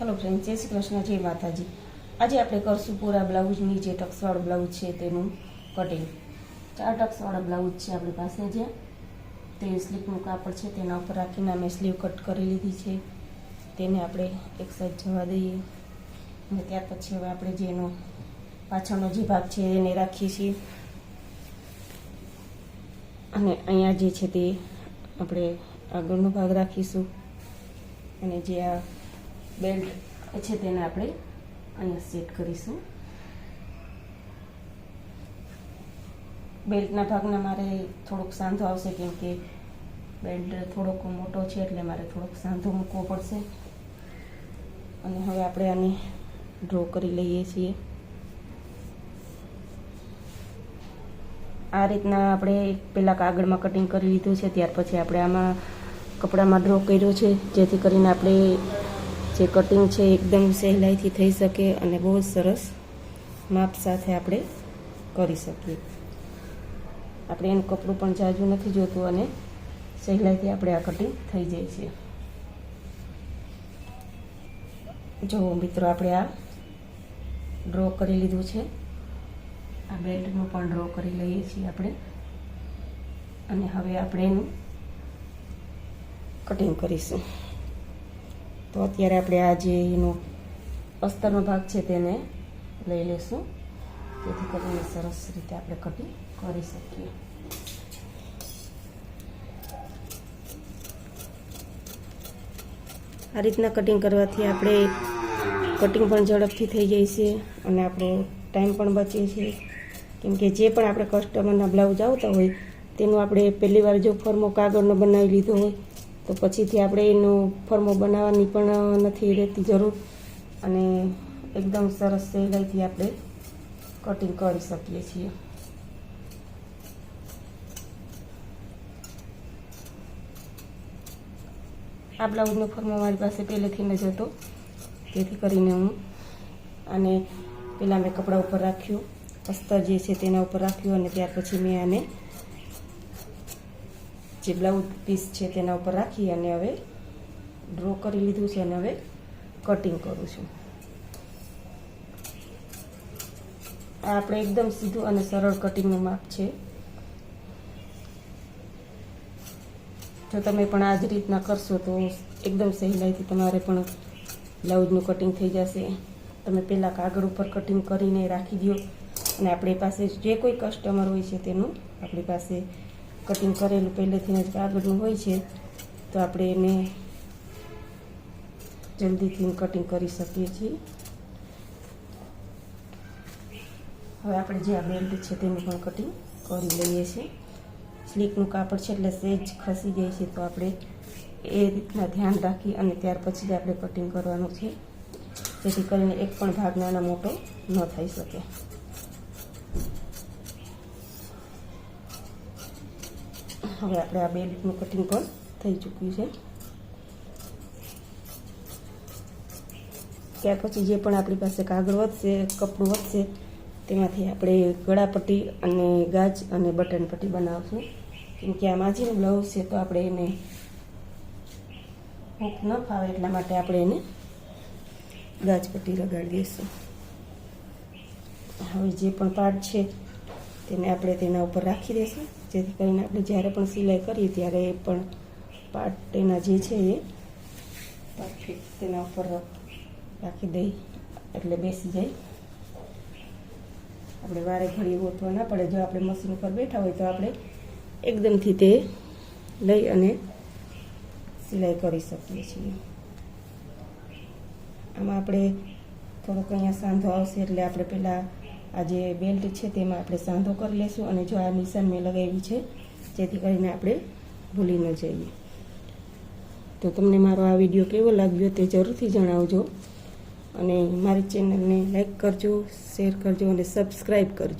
Hello friend જય શ્રી કૃષ્ણ, જય માતાજી. આજે આપણે કરશું પૂરા બ્લાઉઝની જે ટક્સવાળો બ્લાઉઝ છે તેનું કટિંગ ચાર ટક્સવાળા બ્લાઉઝ છે આપણી પાસે જે. તે સ્લીપનું કાપડ છે, તેના ઉપર રાખીને અમે સ્લીવ કટ કરી લીધી છે. તેને આપણે એક સાઈડ જવા દઈએ. અને ત્યાર પછી હવે આપણે જે એનો પાછળનો જે ભાગ છે એને રાખીએ છીએ. અને અહીંયા જે છે તે આપણે આગળનો ભાગ રાખીશું. અને જે આ બેલ્ટ છે તેને આપણે અહીંયા સેટ કરીશું. બેલ્ટના ભાગના મારે થોડોક સાંધો આવશે કેમ કે બેલ્ટ થોડોક મોટો છે એટલે મારે થોડોક સાંધો મૂકવો પડશે. અને હવે આપણે આને ડ્રો કરી લઈએ છીએ. આ રીતના આપણે પહેલાં કાગળમાં કટિંગ કરી લીધું છે, ત્યાર પછી આપણે આમાં કપડામાં ડ્રો કર્યો છે, જેથી કરીને આપણે જે કટિંગ છે એકદમ સહેલાઈથી થઈ શકે અને બહુ જ સરસ માપ સાથે આપણે કરી શકીએ. આપણે એનું કપડું પણ જાજુ નથી જોતું અને સહેલાઈથી આપણે આ કટિંગ થઈ જાય છે. જો મિત્રો આપણે આ ડ્રો કરી લીધું છે. આ બેલ્ટનું પણ ડ્રો કરી લઈએ છીએ આપણે. અને હવે આપણે એનું કટિંગ કરીશું. તો અત્યારે આપણે આ જે એનો અસ્તરનો ભાગ છે તેને લઈ લઈશું જેથી કરીને સરસ રીતે આપણે કટિંગ કરી શકીએ. આ રીતના કટિંગ કરવાથી આપણે કટિંગ પણ ઝડપથી થઈ જાય છે અને આપણો ટાઈમ પણ બચે છે. કેમ કે જે પણ આપણે કસ્ટમરના બ્લાઉઝ આવતા હોય, તેનું આપણે પહેલી વાર જો ફોર્મો કાગળનો બનાવી લીધો હોય તો પછીથી આપણે એનો ફર્મો બનાવવાની પણ નથી રહેતી જરૂર. અને એકદમ સરસ સહેલાઈથી આપણે કટિંગ કરી શકીએ છીએ. આ બ્લાઉઝનો ફર્મો મારી પાસે પહેલેથી જ હતો. તેથી કરીને હું આને પહેલાં મેં કપડા ઉપર રાખ્યું. અસ્તર જે છે તેના ઉપર રાખ્યું અને ત્યાર પછી મેં આને જે બ્લાઉઝ પીસ છે તેના ઉપર રાખી અને હવે ડ્રો કરી લીધું છે અને હવે કટિંગ કરું છું. આ આપણે એકદમ સીધું અને સરળ કટિંગનું માપ છે. જો તમે પણ આ જ રીતના કરશો તો એકદમ સહેલાઈથી તમારે પણ બ્લાઉઝનું કટિંગ થઈ જશે. તમે પહેલાં કાગળ ઉપર કટિંગ કરીને રાખી દો અને આપણી પાસે જે કોઈ કસ્ટમર હોય છે તેનું આપણી પાસે કટિંગ કરેલું પહેલેથી જ કાગળનું હોય છે, તો આપણે એને જલ્દીથી કટિંગ કરી શકીએ છીએ. હવે આપણે જે આ બેલ્ટ છે તેનું પણ કટિંગ કરી લઈએ છીએ. સ્લીકનું કાપડ છે એટલે સહેજ ખસી જાય છે, તો આપણે એ રીતના ધ્યાન રાખી અને ત્યાર પછી જ આપણે કટિંગ કરવાનું છે, જેથી કરીને એક પણ ભાગ નાનો મોટો ન થઈ શકે. હવે આપણે આ બેલ્ટનું કટિંગ પણ થઈ ચૂક્યું છે. ત્યાર પછી જે પણ આપણી પાસે કાગળ વધશે, કપડું વધશે, તેમાંથી આપણે ગળાપટ્ટી અને ગાજ અને બટન પટ્ટી બનાવશું. કેમ કે આ માજીનું બ્લાઉઝ છે, તો આપણે એને હૂક ન ફાવે એટલા માટે આપણે એને ગાજ પટ્ટી લગાડી દઈશું. હવે જે પણ પાર્ટ છે તેને આપણે તેના ઉપર રાખી દઈશું. જેથી કરીને આપણે જ્યારે પણ સિલાઈ કરીએ ત્યારે એ પણ પાર્ટ એના જે છે એ પરફેક્ટ તેના ઉપર રાખી દઈ એટલે બેસી જાય. આપણે વારે ઘડી ગોતવા ના પડે. જો આપણે મશીન ઉપર બેઠા હોય તો આપણે એકદમથી તે લઈ અને સિલાઈ કરી શકીએ છીએ. આમાં આપણે થોડોક અહીંયા સાંધો આવશે એટલે આપણે પહેલાં આ જે બેલ્ટ છે તેમાં આપણે સાંધો કરી લઈશું અને જો આ નિશાન મેં લગાવી છે, જેથી કરીને આપણે ભૂલી ન જઈએ. તો તમને મારો આ વીડિયો કેવો લાગ્યો તે જરૂરથી જણાવજો. અને મારી ચેનલને લાઈક કરજો, શેર કરજો અને સબસ્ક્રાઈબ કરજો.